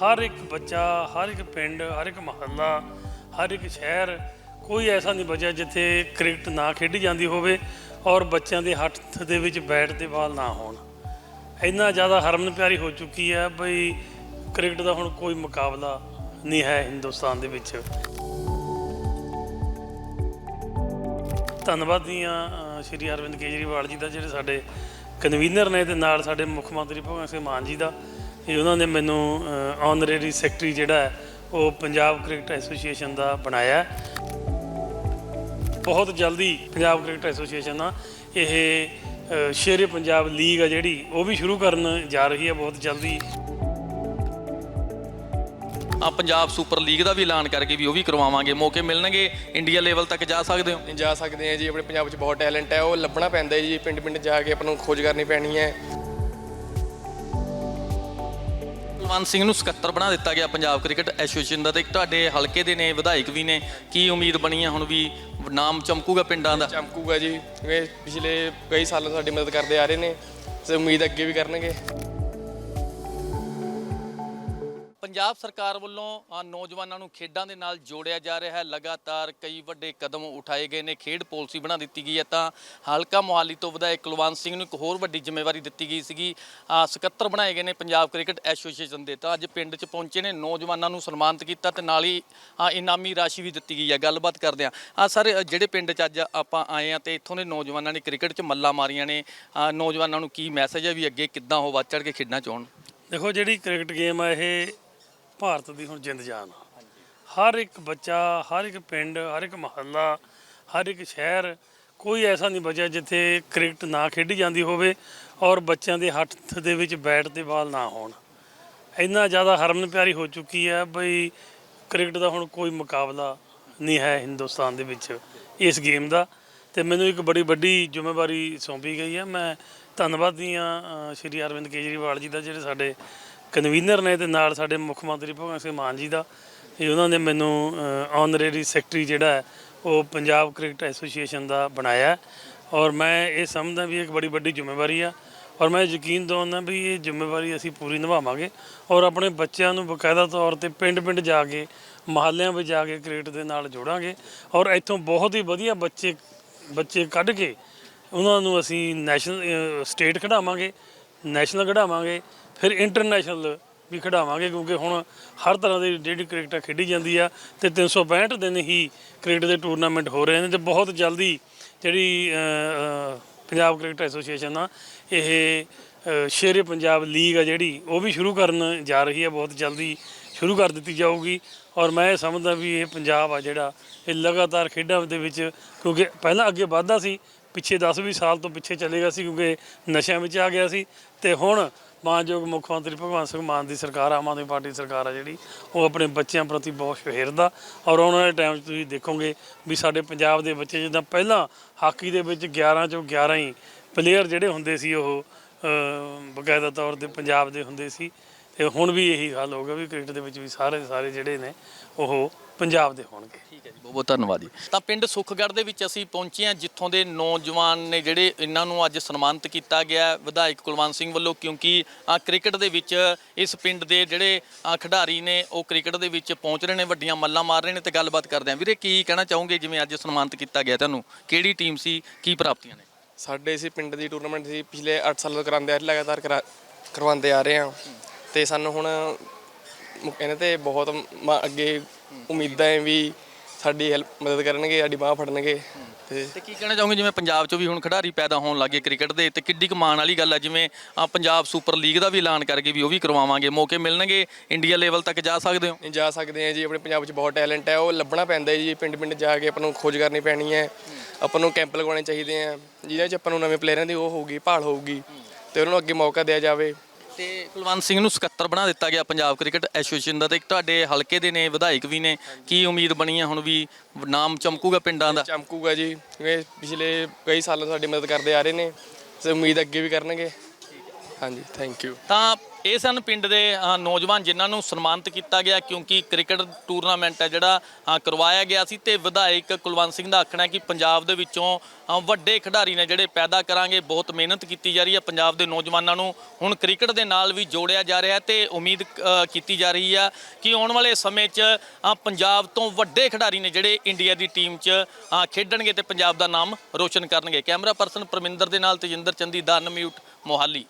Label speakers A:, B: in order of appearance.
A: ਹਰ ਇੱਕ ਬੱਚਾ, ਹਰ ਇੱਕ ਪਿੰਡ, ਹਰ ਇੱਕ ਮੁਹੱਲਾ, ਹਰ ਇੱਕ ਸ਼ਹਿਰ ਕੋਈ ਐਸਾ ਨਹੀਂ ਬਚਿਆ ਜਿੱਥੇ ਕ੍ਰਿਕਟ ਨਾ ਖੇਡੀ ਜਾਂਦੀ ਹੋਵੇ ਔਰ ਬੱਚਿਆਂ ਦੇ ਹੱਥ ਦੇ ਵਿੱਚ ਬੈਟ ਤੇ ਬਾਲ ਨਾ ਹੋਣ। ਇੰਨਾ ਜ਼ਿਆਦਾ ਹਰਮਨ ਪਿਆਰੀ ਹੋ ਚੁੱਕੀ ਹੈ ਬਈ ਕ੍ਰਿਕਟ ਦਾ ਹੁਣ ਕੋਈ ਮੁਕਾਬਲਾ ਨਹੀਂ ਹੈ ਹਿੰਦੁਸਤਾਨ ਦੇ ਵਿੱਚ। ਧੰਨਵਾਦੀ ਹਾਂ ਸ਼੍ਰੀ ਅਰਵਿੰਦ ਕੇਜਰੀਵਾਲ ਜੀ ਦਾ, ਜਿਹੜੇ ਸਾਡੇ ਕਨਵੀਨਰ ਨੇ ਤੇ ਨਾਲ ਸਾਡੇ ਮੁੱਖ ਮੰਤਰੀ ਭਗਵੰਤ ਸਿੰਘ ਮਾਨ ਜੀ ਦਾ। ਇਹ ਉਹਨਾਂ ਨੇ ਮੈਨੂੰ ਆਨਰੇਰੀ ਸੈਕਟਰੀ ਜਿਹੜਾ ਹੈ ਉਹ ਪੰਜਾਬ ਕ੍ਰਿਕਟ ਐਸੋਸੀਏਸ਼ਨ ਦਾ ਬਣਾਇਆ। ਬਹੁਤ ਜਲਦੀ ਪੰਜਾਬ ਕ੍ਰਿਕਟ ਐਸੋਸੀਏਸ਼ਨ ਨਾਲ ਇਹ ਸ਼ੇਰੇ ਪੰਜਾਬ ਲੀਗ ਆ ਜਿਹੜੀ ਉਹ ਵੀ ਸ਼ੁਰੂ ਕਰਨ ਜਾ ਰਹੀ ਹੈ ਬਹੁਤ ਜਲਦੀ।
B: ਆ ਪੰਜਾਬ ਸੁਪਰ ਲੀਗ ਦਾ ਵੀ ਐਲਾਨ ਕਰਕੇ ਵੀ ਉਹ ਵੀ ਕਰਵਾਵਾਂਗੇ। ਮੌਕੇ ਮਿਲਣਗੇ ਇੰਡੀਆ ਲੈਵਲ ਤੱਕ ਜਾ ਸਕਦੇ ਹੋ?
C: ਜਾ ਸਕਦੇ ਆ ਜੀ ਆਪਣੇ ਪੰਜਾਬ 'ਚ ਬਹੁਤ ਟੈਲੈਂਟ ਹੈ ਉਹ ਲੱਭਣਾ ਪੈਂਦਾ ਜੀ ਪਿੰਡ ਪਿੰਡ ਜਾ ਕੇ ਆਪਾਂ ਨੂੰ ਖੋਜ ਕਰਨੀ ਪੈਣੀ ਹੈ।
B: ਕੁਲਵੰਤ ਸਿੰਘ ਨੂੰ ਸਕੱਤਰ ਬਣਾ ਦਿੱਤਾ ਗਿਆ ਪੰਜਾਬ ਕ੍ਰਿਕਟ ਐਸੋਸੀਏਸ਼ਨ ਦਾ ਤੇ ਤੁਹਾਡੇ ਹਲਕੇ ਦੇ ਨੇ, ਵਿਧਾਇਕ ਵੀ ਨੇ। ਕੀ ਉਮੀਦ ਬਣੀ ਹੈ ਹੁਣ ਵੀ ਨਾਮ ਚਮਕੂਗਾ ਪਿੰਡਾਂ ਦਾ?
C: ਚਮਕੂਗਾ ਜੀ। ਇਹ ਪਿਛਲੇ ਕਈ ਸਾਲਾਂ ਤੋਂ ਸਾਡੀ ਮਦਦ ਕਰਦੇ ਆ ਰਹੇ ਨੇ ਤੇ ਉਮੀਦ ਅੱਗੇ ਵੀ ਕਰਨਗੇ।
B: ਪੰਜਾਬ ਸਰਕਾਰ ਵੱਲੋਂ ਨੌਜਵਾਨਾਂ ਨੂੰ ਖੇਡਾਂ ਦੇ ਨਾਲ ਜੋੜਿਆ ਜਾ ਰਿਹਾ ਹੈ। ਲਗਾਤਾਰ ਕਈ ਵੱਡੇ ਕਦਮ ਉਠਾਏ ਗਏ ਨੇ। ਖੇਡ ਪਾਲਿਸੀ ਬਣਾ ਦਿੱਤੀ ਗਈ ਹੈ ਤਾਂ ਹਲਕਾ ਮੁਹਾਲੀ ਤੋਂ ਵਿਧਾਇਕ ਕੁਲਵੰਤ ਸਿੰਘ ਨੂੰ ਇੱਕ ਹੋਰ ਵੱਡੀ ਜ਼ਿੰਮੇਵਾਰੀ ਦਿੱਤੀ ਗਈ ਸੀਗੀ। ਸਕੱਤਰ ਬਣਾਏ ਗਏ ਨੇ ਪੰਜਾਬ ਕ੍ਰਿਕਟ ਐਸੋਸੀਏਸ਼ਨ ਦੇ ਤਾਂ ਅੱਜ ਪਿੰਡ 'ਚ ਪਹੁੰਚੇ ਨੇ। ਨੌਜਵਾਨਾਂ ਨੂੰ ਸਨਮਾਨਿਤ ਕੀਤਾ ਤੇ ਨਾਲ ਹੀ ਇਨਾਮੀ ਰਾਸ਼ੀ ਵੀ ਦਿੱਤੀ ਗਈ ਹੈ। ਗੱਲਬਾਤ ਕਰਦੇ ਆ ਆ ਸਰ, ਜਿਹੜੇ ਪਿੰਡ 'ਚ ਅੱਜ ਆਪਾਂ ਆਏ ਆ ਤੇ ਇੱਥੋਂ ਦੇ ਨੌਜਵਾਨਾਂ ਨੇ ਕ੍ਰਿਕਟ 'ਚ ਮੱਲਾ ਮਾਰੀਆਂ ਨੇ। ਨੌਜਵਾਨਾਂ ਨੂੰ ਕੀ ਮੈਸੇਜ ਹੈ ਵੀ ਅੱਗੇ ਕਿੱਦਾਂ ਉਹ ਵੱਧ ਚੜ ਕੇ ਖੇਡਣਾ ਚਾਹਣ
A: ਦੇਖੋ, ਜਿਹੜੀ ਕ੍ਰਿਕਟ ਗੇਮ ਆ, ਇਹ ਭਾਰਤ ਦੀ ਹੁਣ ਜਿੰਦ ਜਾਨ ਆ। ਹਰ ਇੱਕ ਬੱਚਾ, ਹਰ ਇੱਕ ਪਿੰਡ, ਹਰ ਇੱਕ ਮੁਹੱਲਾ, ਹਰ ਇੱਕ ਸ਼ਹਿਰ ਕੋਈ ਐਸਾ ਨਹੀਂ ਬਚਿਆ ਜਿੱਥੇ ਕ੍ਰਿਕਟ ਨਾ ਖੇਡੀ ਜਾਂਦੀ ਹੋਵੇ ਔਰ ਬੱਚਿਆਂ ਦੇ ਹੱਥ ਦੇ ਵਿੱਚ ਬੈਟ ਤੇ ਬਾਲ ਨਾ ਹੋਣ। ਇੰਨਾ ਜ਼ਿਆਦਾ ਹਰਮਨ ਪਿਆਰੀ ਹੋ ਚੁੱਕੀ ਹੈ ਬਈ ਕ੍ਰਿਕਟ ਦਾ ਹੁਣ ਕੋਈ ਮੁਕਾਬਲਾ ਨਹੀਂ ਹੈ ਹਿੰਦੁਸਤਾਨ ਦੇ ਵਿੱਚ ਇਸ ਗੇਮ ਦਾ। ਤੇ ਮੈਨੂੰ ਇੱਕ ਬੜੀ ਵੱਡੀ ਜ਼ਿੰਮੇਵਾਰੀ ਸੌਂਪੀ ਗਈ ਹੈ। ਮੈਂ ਧੰਨਵਾਦੀ ਹਾਂ ਸ਼੍ਰੀ ਅਰਵਿੰਦ ਕੇਜਰੀਵਾਲ ਜੀ ਦਾ, ਜਿਹੜੇ ਸਾਡੇ ਕਨਵੀਨਰ ਨੇ ਤੇ ਨਾਲ ਸਾਡੇ ਮੁੱਖ ਮੰਤਰੀ ਭਗਵੰਤ ਸਿੰਘ ਮਾਨ ਜੀ ਦਾ ਇਹ ਉਹਨਾਂ ਨੇ ਮੈਨੂੰ ਆਨਰੇਰੀ ਸੈਕਟਰੀ ਜਿਹੜਾ ਹੈ, ਉਹ ਪੰਜਾਬ ਕ੍ਰਿਕਟ ਐਸੋਸੀਏਸ਼ਨ ਦਾ ਬਣਾਇਆ ਔਰ ਮੈਂ ਇਹ ਸਮਝਦਾ ਵੀ ਇਹ ਇੱਕ ਬੜੀ ਵੱਡੀ ਜ਼ਿੰਮੇਵਾਰੀ ਆ ਔਰ ਮੈਂ ਯਕੀਨ ਦਵਾਉਂਦਾ ਵੀ ਇਹ ਜ਼ਿੰਮੇਵਾਰੀ ਅਸੀਂ ਪੂਰੀ ਨਿਭਾਵਾਂਗੇ ਔਰ ਆਪਣੇ ਬੱਚਿਆਂ ਨੂੰ ਬਕਾਇਦਾ ਤੌਰ ਤੇ ਪਿੰਡ-ਪਿੰਡ ਜਾ ਕੇ, ਮਹੱਲਿਆਂ ਵਿੱਚ ਜਾ ਕੇ ਕ੍ਰਿਕਟ ਦੇ ਨਾਲ ਜੋੜਾਂਗੇ ਔਰ ਇੱਥੋਂ ਬਹੁਤ ਹੀ ਵਧੀਆ ਬੱਚੇ ਬੱਚੇ ਕੱਢ ਕੇ ਉਹਨਾਂ ਨੂੰ ਅਸੀਂ ਨੈਸ਼ਨਲ ਸਟੇਟ ਖਿਡਾਵਾਂਗੇ ਨੈਸ਼ਨਲ ਖਿਡਾਵਾਂਗੇ ਫਿਰ ਇੰਟਰਨੈਸ਼ਨਲ ਵੀ ਖਿਡਾਵਾਂਗੇ ਕਿਉਂਕਿ ਹੁਣ ਹਰ ਤਰ੍ਹਾਂ ਦੀ ਜਿਹੜੀ ਕ੍ਰਿਕਟ ਆ ਖੇਡੀ ਜਾਂਦੀ ਆ ਤੇ 365 ਦਿਨ ਹੀ ਕ੍ਰਿਕਟ ਦੇ ਟੂਰਨਾਮੈਂਟ ਹੋ ਰਹੇ ਨੇ ਤੇ ਬਹੁਤ ਜਲਦੀ ਜਿਹੜੀ ਪੰਜਾਬ ਕ੍ਰਿਕਟ ਐਸੋਸੀਏਸ਼ਨ ਆ, ਇਹ ਸ਼ੇਰੇ ਪੰਜਾਬ ਲੀਗ ਆ ਜਿਹੜੀ, ਉਹ ਵੀ ਸ਼ੁਰੂ ਕਰਨ ਜਾ ਰਹੀ ਹੈ ਬਹੁਤ ਜਲਦੀ ਸ਼ੁਰੂ ਕਰ ਦਿੱਤੀ ਜਾਊਗੀ ਔਰ ਮੈਂ ਇਹ ਸਮਝਦਾ ਵੀ ਇਹ ਪੰਜਾਬ ਆ ਜਿਹੜਾ, ਇਹ ਲਗਾਤਾਰ ਖੇਡਾਂ ਦੇ ਵਿੱਚ ਕਿਉਂਕਿ ਪਹਿਲਾਂ ਅੱਗੇ ਵੱਧਦਾ ਸੀ, ਪਿੱਛੇ 10-20 ਸਾਲ ਤੋਂ ਪਿੱਛੇ ਚਲੇ ਚਲੇਗਾ ਸੀ ਕਿਉਂਕਿ ਨਸ਼ਿਆਂ ਵਿੱਚ ਆ ਗਿਆ ਸੀ ਤੇ ਹੁਣ ਮਾਨਯੋਗ ਮੁੱਖ ਮੰਤਰੀ ਭਗਵੰਤ ਸਿੰਘ ਮਾਨ ਦੀ ਸਰਕਾਰ, ਆਮ ਆਦਮੀ ਪਾਰਟੀ ਸਰਕਾਰ ਆ ਜਿਹੜੀ, ਉਹ ਆਪਣੇ ਬੱਚਿਆਂ ਪ੍ਰਤੀ ਬਹੁਤ ਸ਼ਹਿਰਦਾ ਔਰ ਆਉਣ ਵਾਲੇ ਟਾਈਮ 'ਚ ਤੁਸੀਂ ਦੇਖੋਗੇ ਵੀ ਸਾਡੇ ਪੰਜਾਬ ਦੇ ਬੱਚੇ ਜਿੱਦਾਂ ਪਹਿਲਾਂ ਹਾਕੀ ਦੇ ਵਿੱਚ 11 ਚੋਂ 11 ਹੀ ਪਲੇਅਰ ਜਿਹੜੇ ਹੁੰਦੇ ਸੀ ਉਹ ਬਕਾਇਦਾ ਤੌਰ ਤੇ ਪੰਜਾਬ ਦੇ ਹੁੰਦੇ ਸੀ। ਤੇ ਹੁਣ ਵੀ ਇਹੀ ਹਾਲ ਗਿਆ ਵੀ ਕ੍ਰਿਕਟ ਦੇ ਵਿੱਚ ਵੀ ਸਾਰੇ ਸਾਰੇ ਜਿਹੜੇ ਨੇ, ਉਹ ਪੰਜਾਬ ਦੇ ਹੋਣਗੇ।
B: ਠੀਕ ਹੈ ਜੀ ਬਹੁਤ ਬਹੁਤ ਧੰਨਵਾਦ ਜੀ। ਤਾਂ ਪਿੰਡ ਸੁਖਗੜ੍ਹ ਦੇ ਵਿੱਚ ਅਸੀਂ ਪਹੁੰਚੇ ਹਾਂ ਜਿੱਥੋਂ ਦੇ ਨੌਜਵਾਨ ਨੇ ਜਿਹੜੇ ਇਹਨਾਂ ਨੂੰ ਅੱਜ ਸਨਮਾਨਿਤ ਕੀਤਾ ਗਿਆ ਵਿਧਾਇਕ ਕੁਲਵੰਤ ਸਿੰਘ ਵੱਲੋਂ ਕਿਉਂਕਿ ਅ, ਕ੍ਰਿਕਟ ਦੇ ਵਿੱਚ ਇਸ ਪਿੰਡ ਦੇ ਜਿਹੜੇ ਅ, ਖਿਡਾਰੀ ਨੇ ਉਹ ਕ੍ਰਿਕਟ ਦੇ ਵਿੱਚ ਪਹੁੰਚ ਰਹੇ ਨੇ ਵੱਡੀਆਂ ਮੱਲਾਂ ਮਾਰ ਰਹੇ ਨੇ ਤੇ ਗੱਲਬਾਤ ਕਰਦੇ ਹਾਂ। ਵੀਰੇ ਕੀ ਕਹਿਣਾ ਚਾਹੋਗੇ ਜਿਵੇਂ ਅੱਜ ਸਨਮਾਨਿਤ ਕੀਤਾ ਗਿਆ ਤੁਹਾਨੂੰ? ਕਿਹੜੀ ਟੀਮ ਸੀ ਕੀ ਪ੍ਰਾਪਤੀਆਂ ਨੇ?
C: ਸਾਡੇ ਇਸੇ ਪਿੰਡ ਦੀ ਟੂਰਨਾਮੈਂਟ ਸੀ ਪਿਛਲੇ 8 ਸਾਲ ਤੋਂ ਕਰਾਉਂਦੇ ਆ ਰਹੇ ਲਗਾਤਾਰ ਕਰਾ- ਕਰਵਾਉਂਦੇ ਆ ਰਹੇ ਆ ਤੇ ਸਾਨੂੰ ਹੁਣ ਇਹਨਾਂ ਤੇ ਬਹੁਤ ਮ- ਅੱਗੇ ਉਮੀਦਾਂ ਹੈ ਵੀ ਸਾਡੀ ਹੈਲਪ ਮਦਦ ਕਰਨਗੇ ਸਾਡੀ ਬਾਹ ਫੜਨਗੇ ਤੇ
B: ਤੇ ਕੀ ਕਹਿਣਾ ਚਾਹੋਗੇ? ਜਿਵੇਂ ਪੰਜਾਬ 'ਚੋਂ ਵੀ ਹੁਣ ਖਿਡਾਰੀ ਪੈਦਾ ਹੋਣ ਲੱਗੇ ਕ੍ਰਿਕਟ ਦੇ ਤੇ ਕਿੱਡੀ ਕਮਾਨ ਵਾਲੀ ਗੱਲ ਹੈ ਜਿਵੇਂ ਆ ਪੰਜਾਬ ਸੁਪਰ ਲੀਗ ਦਾ ਵੀ ਐਲਾਨ ਕਰਕੇ ਵੀ ਉਹ ਵੀ ਕਰਵਾਵਾਂਗੇ। ਮੌਕੇ ਮਿਲਣਗੇ? ਇੰਡੀਆ ਲੈਵਲ ਤੱਕ ਜਾ ਸਕਦੇ ਹੋ?
C: ਨਹੀਂ ਜਾ ਸਕਦੇ ਆ ਜੀ। ਆਪਣੇ ਪੰਜਾਬ 'ਚ ਬਹੁਤ ਟੈਲੈਂਟ ਹੈ। ਉਹ ਲੱਭਣਾ ਪੈਂਦਾ ਹੈ ਜੀ। ਪਿੰਡ ਪਿੰਡ ਜਾ ਕੇ ਆਪਾਂ ਨੂੰ ਖੋਜ ਕਰਨੀ ਪੈਣੀ ਹੈ। ਆਪਾਂ ਨੂੰ ਕੈਂਪ ਲਗਾਉਣੇ ਚਾਹੀਦੇ ਆ। ਜਿਹਦੇ 'ਚ ਆਪਾਂ ਨੂੰ ਨਵੇਂ ਪਲੇਅਰਾਂ ਦੀ ਉਹ ਹੋਊਗੀ ਭਾਲ ਹੋਊਗੀ ਤੇ ਉਹਨਾਂ ਨੂੰ ਅੱਗੇ ਮੌਕਾ ਦਿਆ ਜਾਵੇ।
B: ਤੇ ਕੁਲਵੰਤ ਸਿੰਘ ਨੂੰ ਸਕੱਤਰ ਬਣਾ ਦਿੱਤਾ ਗਿਆ ਪੰਜਾਬ ਕ੍ਰਿਕਟ ਐਸੋਸੀਏਸ਼ਨ ਦਾ ਤੇ ਤੁਹਾਡੇ ਹਲਕੇ ਦੇ ਨੇ ਵਿਧਾਇਕ ਵੀ ਨੇ। ਕੀ ਉਮੀਦ ਬਣੀ ਹੈ ਹੁਣ ਵੀ ਨਾਮ ਚਮਕੂਗਾ ਪਿੰਡਾਂ ਦਾ?
C: ਚਮਕੂਗਾ ਜੀ। ਇਹ ਪਿਛਲੇ ਕਈ ਸਾਲਾਂ ਤੋਂ ਸਾਡੀ ਮਦਦ ਕਰਦੇ ਆ ਰਹੇ ਨੇ ਤੇ ਉਮੀਦ ਅੱਗੇ ਵੀ ਕਰਨਗੇ। ਹਾਂਜੀ ਥੈਂਕ ਯੂ
B: ਤਾਂ ਇਹ ਸਨ ਪਿੰਡ ਦੇ ਅ, ਨੌਜਵਾਨ ਜਿਨ੍ਹਾਂ ਨੂੰ ਸਨਮਾਨਿਤ ਕੀਤਾ ਗਿਆ ਕਿਉਂਕਿ ਕ੍ਰਿਕਟ ਟੂਰਨਾਮੈਂਟ ਹੈ ਜਿਹੜਾ ਅ, ਕਰਵਾਇਆ ਗਿਆ ਸੀ ਤੇ ਵਿਧਾਇਕ ਕੁਲਵੰਤ ਸਿੰਘ ਦਾ ਆਖਣਾ ਹੈ ਕਿ ਪੰਜਾਬ ਦੇ ਵਿੱਚੋਂ ਅ, ਵੱਡੇ ਖਿਡਾਰੀ ਨੇ ਜਿਹੜੇ ਪੈਦਾ ਕਰਾਂਗੇ ਬਹੁਤ ਮਿਹਨਤ ਕੀਤੀ ਜਾ ਰਹੀ ਹੈ ਪੰਜਾਬ ਦੇ ਨੌਜਵਾਨਾਂ ਨੂੰ ਹੁਣ ਕ੍ਰਿਕਟ ਦੇ ਨਾਲ ਵੀ ਜੋੜਿਆ ਜਾ ਰਿਹਾ ਹੈ ਤੇ ਉਮੀਦ ਅ, ਕੀਤੀ ਜਾ ਰਹੀ ਆ ਕਿ ਆਉਣ ਵਾਲੇ ਸਮੇਂ 'ਚ ਅ, ਪੰਜਾਬ ਤੋਂ ਵੱਡੇ ਖਿਡਾਰੀ ਨੇ ਜਿਹੜੇ ਇੰਡੀਆ ਦੀ ਟੀਮ 'ਚ ਅ, ਖੇਡਣਗੇ ਤੇ ਪੰਜਾਬ ਦਾ ਨਾਮ ਰੋਸ਼ਨ ਕਰਨਗੇ। ਕੈਮਰਾ ਪਰਸਨ ਪਰਮਿੰਦਰ ਦੇ ਨਾਲ ਤੇਜਿੰਦਰ ਚੰਦੀ ਦਾ ਮਿਊਟ ਮੋਹਾਲੀ।